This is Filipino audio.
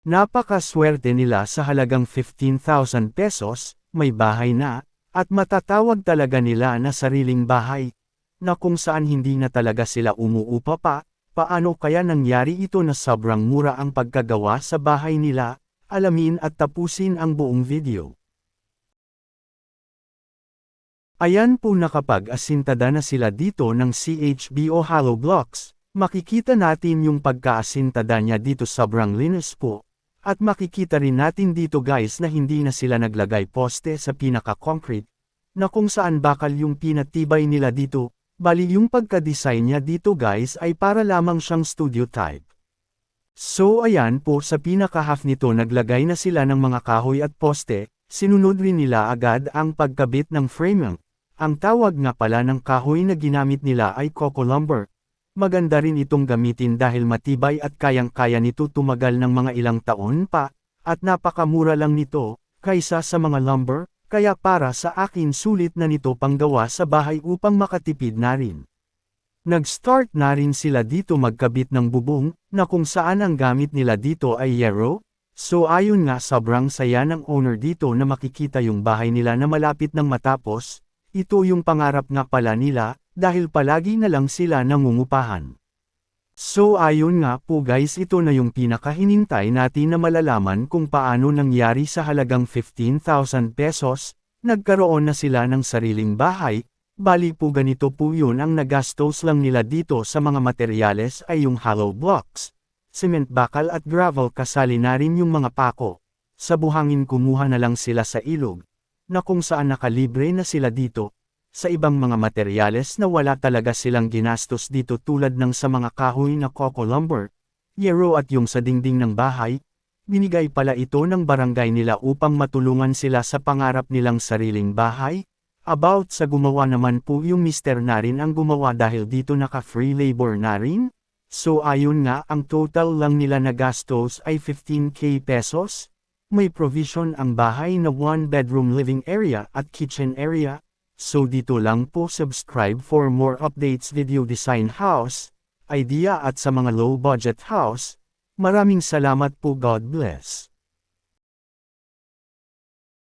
Napakaswerte nila sa halagang 15,000 pesos, may bahay na, at matatawag talaga nila na sariling bahay, na kung saan hindi na talaga sila umuupa pa, paano kaya nangyari ito na sobrang mura ang pagkagawa sa bahay nila, alamin at tapusin ang buong video. Ayan po nakapag-asintada na sila dito ng CHB o hollow blocks, makikita natin yung pagkaasintada niya dito sobrang linis po. At makikita rin natin dito guys na hindi na sila naglagay poste sa pinaka-concrete, na kung saan bakal yung pinatibay nila dito, bali yung pagka-design niya dito guys ay para lamang siyang studio type. So ayan po sa pinaka-half nito naglagay na sila ng mga kahoy at poste, sinunod rin nila agad ang pagkabit ng framing. Ang tawag nga pala ng kahoy na ginamit nila ay coco lumber, Maganda rin itong gamitin dahil matibay at kayang-kaya nito tumagal ng mga ilang taon pa, at napakamura lang nito, kaysa sa mga lumber, kaya para sa akin sulit na nito panggawa sa bahay upang makatipid na rin. Nag-start na rin sila dito magkabit ng bubong, na kung saan ang gamit nila dito ay yero, so ayon nga sobrang saya ng owner dito na makikita yung bahay nila na malapit ng matapos, ito yung pangarap nga pala nila, dahil palagi na lang sila nangungupahan. So ayon nga po guys ito na yung pinakahinintay natin na malalaman kung paano nangyari sa halagang 15,000 pesos, nagkaroon na sila ng sariling bahay, bali po ganito po yun ang nagastos lang nila dito sa mga materyales ay yung hollow blocks, cement bakal at gravel kasali na rin yung mga pako. Sa buhangin kumuha na lang sila sa ilog, na kung saan nakalibre na sila dito, sa ibang mga materyales na wala talaga silang ginastos dito tulad ng sa mga kahoy na coco lumber, yero at yung sa dingding ng bahay, binigay pala ito ng barangay nila upang matulungan sila sa pangarap nilang sariling bahay. About sa gumawa naman po yung mister na rin ang gumawa dahil dito naka-free labor na rin. So ayun nga ang total lang nila na gastos ay 15k pesos. May provision ang bahay na one bedroom living area at kitchen area, So dito lang po subscribe for more updates video design house, idea at sa mga low budget house. Maraming salamat po God bless.